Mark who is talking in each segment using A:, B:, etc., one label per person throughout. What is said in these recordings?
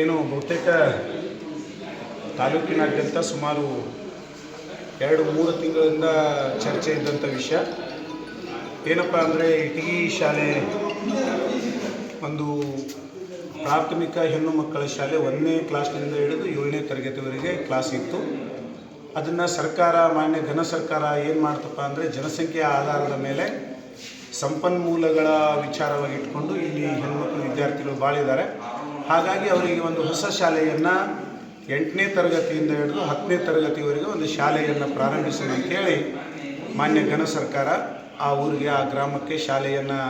A: ಏನು ಬಹುತೇಕ ತಾಲೂಕಿನಾದ್ಯಂತ ಸುಮಾರು ಎರಡು ಮೂರು ತಿಂಗಳಿಂದ ಚರ್ಚೆ ಇದ್ದಂಥ ವಿಷಯ. ಏನಪ್ಪ ಅಂದರೆ ಇಟಗಿ ಶಾಲೆ ಒಂದು ಪ್ರಾಥಮಿಕ ಹೆಣ್ಣು ಮಕ್ಕಳ ಶಾಲೆ ಒಂದನೇ ಕ್ಲಾಸ್ನಿಂದ ಹಿಡಿದು ಏಳನೇ ತರಗತಿವರೆಗೆ ಕ್ಲಾಸ್ ಇತ್ತು. ಅದನ್ನು ಸರ್ಕಾರ, ಮಾನ್ಯ ಘನ ಸರ್ಕಾರ ಏನು ಮಾಡ್ತಪ್ಪ ಅಂದರೆ ಜನಸಂಖ್ಯೆಯ ಆಧಾರದ ಮೇಲೆ ಸಂಪನ್ಮೂಲಗಳ ವಿಚಾರವಾಗಿ ಇಟ್ಕೊಂಡು ಇಲ್ಲಿ ಹೆಣ್ಮಕ್ಳು ವಿದ್ಯಾರ್ಥಿಗಳು ಬಾಳಿದ್ದಾರೆ. ಹಾಗಾಗಿ ಅವರಿಗೆ ಒಂದು ಹೊಸ ಶಾಲೆಯನ್ನು ಎಂಟನೇ ತರಗತಿಯಿಂದ ಹಿಡಿದು ಹತ್ತನೇ ತರಗತಿವರೆಗೆ ಒಂದು ಶಾಲೆಯನ್ನು ಪ್ರಾರಂಭಿಸೋಣ ಅಂತೇಳಿ ಮಾನ್ಯ ಘನ ಸರ್ಕಾರ ಆ ಊರಿಗೆ, ಆ ಗ್ರಾಮಕ್ಕೆ ಶಾಲೆಯನ್ನು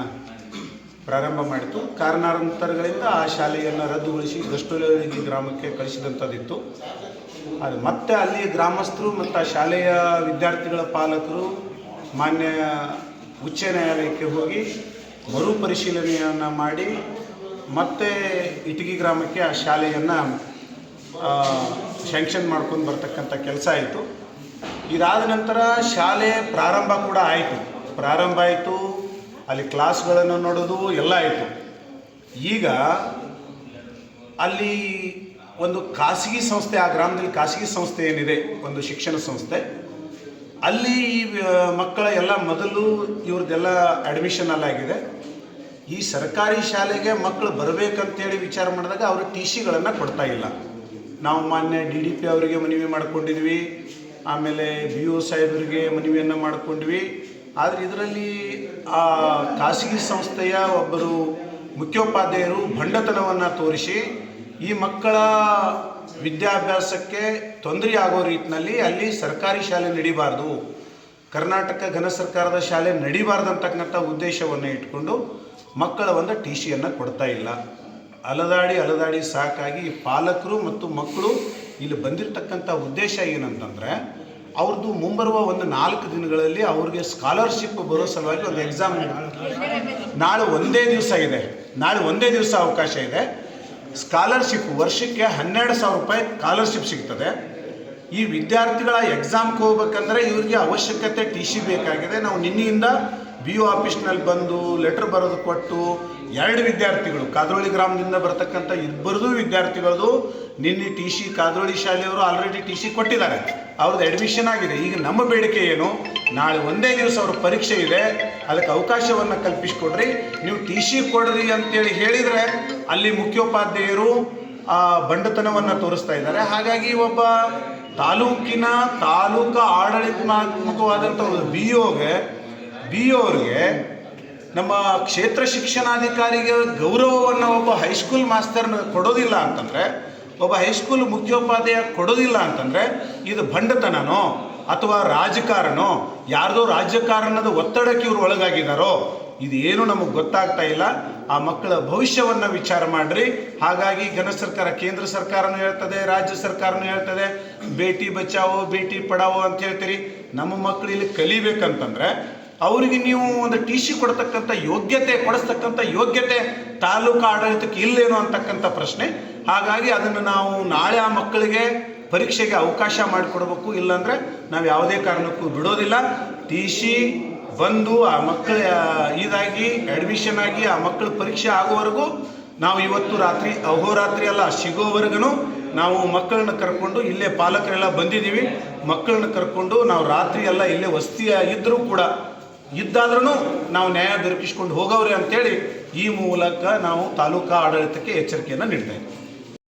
A: ಪ್ರಾರಂಭ ಮಾಡಿತು. ಕಾರಣಾಂತರಗಳಿಂದ ಆ ಶಾಲೆಯನ್ನು ರದ್ದುಗೊಳಿಸಿ ಗಷ್ಟೋಲಗಿ ಗ್ರಾಮಕ್ಕೆ ಕಳಿಸಿದಂಥದ್ದಿತ್ತು. ಅದು ಮತ್ತೆ ಅಲ್ಲಿ ಗ್ರಾಮಸ್ಥರು ಮತ್ತು ಆ ಶಾಲೆಯ ವಿದ್ಯಾರ್ಥಿಗಳ ಪಾಲಕರು ಮಾನ್ಯ ಉಚ್ಚ ನ್ಯಾಯಾಲಯಕ್ಕೆ ಹೋಗಿ ಮರುಪರಿಶೀಲನೆಯನ್ನು ಮಾಡಿ ಮತ್ತೆ ಇಟಗಿ ಗ್ರಾಮಕ್ಕೆ ಆ ಶಾಲೆಯನ್ನು ಶ್ಯಾಂಕ್ಷನ್ ಮಾಡ್ಕೊಂಡು ಬರ್ತಕ್ಕಂಥ ಕೆಲಸ ಆಯಿತು. ಇದಾದ ನಂತರ ಶಾಲೆ ಪ್ರಾರಂಭ ಕೂಡ ಆಯಿತು. ಪ್ರಾರಂಭ ಆಯಿತು, ಅಲ್ಲಿ ಕ್ಲಾಸ್ಗಳನ್ನು ನೋಡೋದು ಎಲ್ಲ ಆಯಿತು. ಈಗ ಅಲ್ಲಿ ಒಂದು ಖಾಸಗಿ ಸಂಸ್ಥೆ, ಆ ಗ್ರಾಮದಲ್ಲಿ ಖಾಸಗಿ ಸಂಸ್ಥೆ ಏನಿದೆ, ಒಂದು ಶಿಕ್ಷಣ ಸಂಸ್ಥೆ. ಅಲ್ಲಿ ಈ ಮಕ್ಕಳ ಎಲ್ಲ ಮೊದಲು ಇವ್ರದ್ದೆಲ್ಲ ಅಡ್ಮಿಷನ್ ಅಲ್ಲಾಗಿದೆ. ಈ ಸರ್ಕಾರಿ ಶಾಲೆಗೆ ಮಕ್ಕಳು ಬರಬೇಕಂತೇಳಿ ವಿಚಾರ ಮಾಡಿದಾಗ ಅವರು ಟಿ ಸಿಗಳನ್ನು ಕೊಡ್ತಾ ಇಲ್ಲ. ನಾವು ಮಾನ್ಯ ಡಿ ಡಿ ಪಿ ಅವರಿಗೆ ಮನವಿ ಮಾಡ್ಕೊಂಡಿದ್ವಿ, ಆಮೇಲೆ ಬಿ ಒ ಸಾಹೇಬರಿಗೆ ಮನವಿಯನ್ನು ಮಾಡ್ಕೊಂಡ್ವಿ ಆದರೆ ಇದರಲ್ಲಿ ಆ ಖಾಸಗಿ ಸಂಸ್ಥೆಯ ಒಬ್ಬರು ಮುಖ್ಯೋಪಾಧ್ಯಾಯರು ಭಂಡತನವನ್ನು ತೋರಿಸಿ ಈ ಮಕ್ಕಳ ವಿದ್ಯಾಭ್ಯಾಸಕ್ಕೆ ತೊಂದರೆ ಆಗೋ ರೀತಿಯಲ್ಲಿ ಅಲ್ಲಿ ಸರ್ಕಾರಿ ಶಾಲೆ ನಡಿಬಾರ್ದು, ಕರ್ನಾಟಕ ಘನ ಸರ್ಕಾರದ ಶಾಲೆ ನಡಿಬಾರ್ದು ಅಂತಕ್ಕಂಥ ಉದ್ದೇಶವನ್ನು ಇಟ್ಕೊಂಡು ಮಕ್ಕಳ ಒಂದು ಟಿ ಸಿಯನ್ನು ಕೊಡ್ತಾ ಇಲ್ಲ. ಅಲದಾಡಿ ಅಲದಾಡಿ ಸಾಕಾಗಿ ಪಾಲಕರು ಮತ್ತು ಮಕ್ಕಳು ಇಲ್ಲಿ ಬಂದಿರತಕ್ಕಂಥ ಉದ್ದೇಶ ಏನಂತಂದರೆ ಅವ್ರದ್ದು ಮುಂಬರುವ ಒಂದು ನಾಲ್ಕು ದಿನಗಳಲ್ಲಿ ಅವ್ರಿಗೆ ಸ್ಕಾಲರ್ಶಿಪ್ ಬರೋ ಸಲುವಾಗಿ ಒಂದು ಎಕ್ಸಾಮ್ ನಾಳೆ ಒಂದೇ ದಿವಸ ಇದೆ. ನಾಳೆ ಒಂದೇ ದಿವಸ ಅವಕಾಶ ಇದೆ. ಸ್ಕಾಲರ್ಶಿಪ್ ವರ್ಷಕ್ಕೆ ಹನ್ನೆರಡು ಸಾವಿರ ರೂಪಾಯಿ ಸ್ಕಾಲರ್ಶಿಪ್ ಸಿಗ್ತದೆ. ಈ ವಿದ್ಯಾರ್ಥಿಗಳ ಎಕ್ಸಾಮ್ಗೆ ಹೋಗ್ಬೇಕಂದ್ರೆ ಇವ್ರಿಗೆ ಅವಶ್ಯಕತೆ ಟಿ ಸಿ ಬೇಕಾಗಿದೆ. ನಾವು ನಿನ್ನೆಯಿಂದ ಬಿ ಒ ಆಫೀಸ್ನಲ್ಲಿ ಬಂದು ಲೆಟ್ರ್ ಬರೆದು ಕೊಟ್ಟು ಎರಡು ವಿದ್ಯಾರ್ಥಿಗಳು, ಕಾದ್ರೋಳಿ ಗ್ರಾಮದಿಂದ ಬರತಕ್ಕಂಥ ಇಬ್ಬರದು ವಿದ್ಯಾರ್ಥಿಗಳದು, ನಿನ್ನೆ ಟಿ ಸಿ ಕಾದ್ರೋಳಿ ಶಾಲೆಯವರು ಆಲ್ರೆಡಿ ಟಿ ಸಿ ಕೊಟ್ಟಿದ್ದಾರೆ. ಅವ್ರದ್ದು ಅಡ್ಮಿಷನ್ ಆಗಿದೆ. ಈಗ ನಮ್ಮ ಬೇಡಿಕೆ ಏನು? ನಾಳೆ ಒಂದೇ ದಿವಸ ಅವ್ರ ಪರೀಕ್ಷೆ ಇದೆ. ಅದಕ್ಕೆ ಅವಕಾಶವನ್ನು ಕಲ್ಪಿಸಿಕೊಡ್ರಿ. ನೀವು ಟಿ ಸಿ ಕೊಡ್ರಿ ಅಂತೇಳಿ ಹೇಳಿದರೆ ಅಲ್ಲಿ ಮುಖ್ಯೋಪಾಧ್ಯಾಯರು ಆ ಬಂಡತನವನ್ನು ತೋರಿಸ್ತಾ ಇದ್ದಾರೆ. ಹಾಗಾಗಿ ಒಬ್ಬ ತಾಲೂಕಿನ ತಾಲೂಕು ಆಡಳಿತಾತ್ಮಕವಾದಂಥ ಒಂದು ಬಿ ಒಗೆ ಬಿ ಅವ್ರಿಗೆ ನಮ್ಮ ಕ್ಷೇತ್ರ ಶಿಕ್ಷಣಾಧಿಕಾರಿಗೆ ಗೌರವವನ್ನು ಒಬ್ಬ ಹೈಸ್ಕೂಲ್ ಮಾಸ್ತರ್ನ ಕೊಡೋದಿಲ್ಲ ಅಂತಂದರೆ, ಒಬ್ಬ ಹೈಸ್ಕೂಲ್ ಮುಖ್ಯೋಪಾಧ್ಯಾಯ ಕೊಡೋದಿಲ್ಲ ಅಂತಂದರೆ, ಇದು ಭಂಡತನನೋ ಅಥವಾ ರಾಜಕಾರಣೋ, ಯಾರ್ದೋ ರಾಜಕಾರಣದ ಒತ್ತಡಕ್ಕೆ ಇವರು ಒಳಗಾಗಿದ್ದಾರೋ ಇದೇನು ನಮಗೆ ಗೊತ್ತಾಗ್ತಾ ಇಲ್ಲ. ಆ ಮಕ್ಕಳ ಭವಿಷ್ಯವನ್ನು ವಿಚಾರ ಮಾಡ್ರಿ. ಹಾಗಾಗಿ ಘನ ಸರ್ಕಾರ, ಕೇಂದ್ರ ಸರ್ಕಾರನೂ ಹೇಳ್ತದೆ, ರಾಜ್ಯ ಸರ್ಕಾರನೂ ಹೇಳ್ತದೆ, ಬೇಟಿ ಬಚಾವೋ, ಬೇಟಿ ಪಡಾವೋ ಅಂತ ಹೇಳ್ತೀರಿ. ನಮ್ಮ ಮಕ್ಕಳು ಇಲ್ಲಿ ಕಲಿಬೇಕಂತಂದ್ರೆ ಅವರಿಗೆ ನೀವು ಒಂದು ಟಿ ಸಿ ಕೊಡ್ತಕ್ಕಂಥ ಯೋಗ್ಯತೆ, ಕೊಡಿಸ್ತಕ್ಕಂಥ ಯೋಗ್ಯತೆ ತಾಲೂಕು ಆಡಳಿತಕ್ಕೆ ಇಲ್ಲೇನೋ ಅಂತಕ್ಕಂಥ ಪ್ರಶ್ನೆ. ಹಾಗಾಗಿ ಅದನ್ನು ನಾವು ನಾಳೆ ಆ ಮಕ್ಕಳಿಗೆ ಪರೀಕ್ಷೆಗೆ ಅವಕಾಶ ಮಾಡಿಕೊಡ್ಬೇಕು. ಇಲ್ಲಾಂದರೆ ನಾವು ಯಾವುದೇ ಕಾರಣಕ್ಕೂ ಬಿಡೋದಿಲ್ಲ. ಟಿ ಸಿ ಬಂದು ಆ ಮಕ್ಕಳ ಇದಾಗಿ ಅಡ್ಮಿಷನ್ ಆಗಿ ಆ ಮಕ್ಕಳ ಪರೀಕ್ಷೆ ಆಗೋವರೆಗೂ ನಾವು ಇವತ್ತು ರಾತ್ರಿ, ಅಹೋರಾತ್ರಿ ಅಲ್ಲ ಸಿಗೋವರೆಗೂ ನಾವು ಮಕ್ಕಳನ್ನ ಕರ್ಕೊಂಡು ಇಲ್ಲೇ ಪಾಲಕರೆಲ್ಲ ಬಂದಿದ್ದೀವಿ. ಮಕ್ಕಳನ್ನ ಕರ್ಕೊಂಡು ನಾವು ರಾತ್ರಿ ಎಲ್ಲ ಇಲ್ಲೇ ವಸ್ತಿಯ ಇದ್ದರೂ ಕೂಡ ಇದ್ದಾದ್ರೂ ನಾವು ನ್ಯಾಯ ದೊರಕಿಸ್ಕೊಂಡು ಹೋಗವ್ರೆ ಅಂತೇಳಿ ಈ ಮೂಲಕ ನಾವು ತಾಲೂಕಾ ಆಡಳಿತಕ್ಕೆ ಎಚ್ಚರಿಕೆಯನ್ನು ನೀಡ್ತಾ ಇದ್ದೀವಿ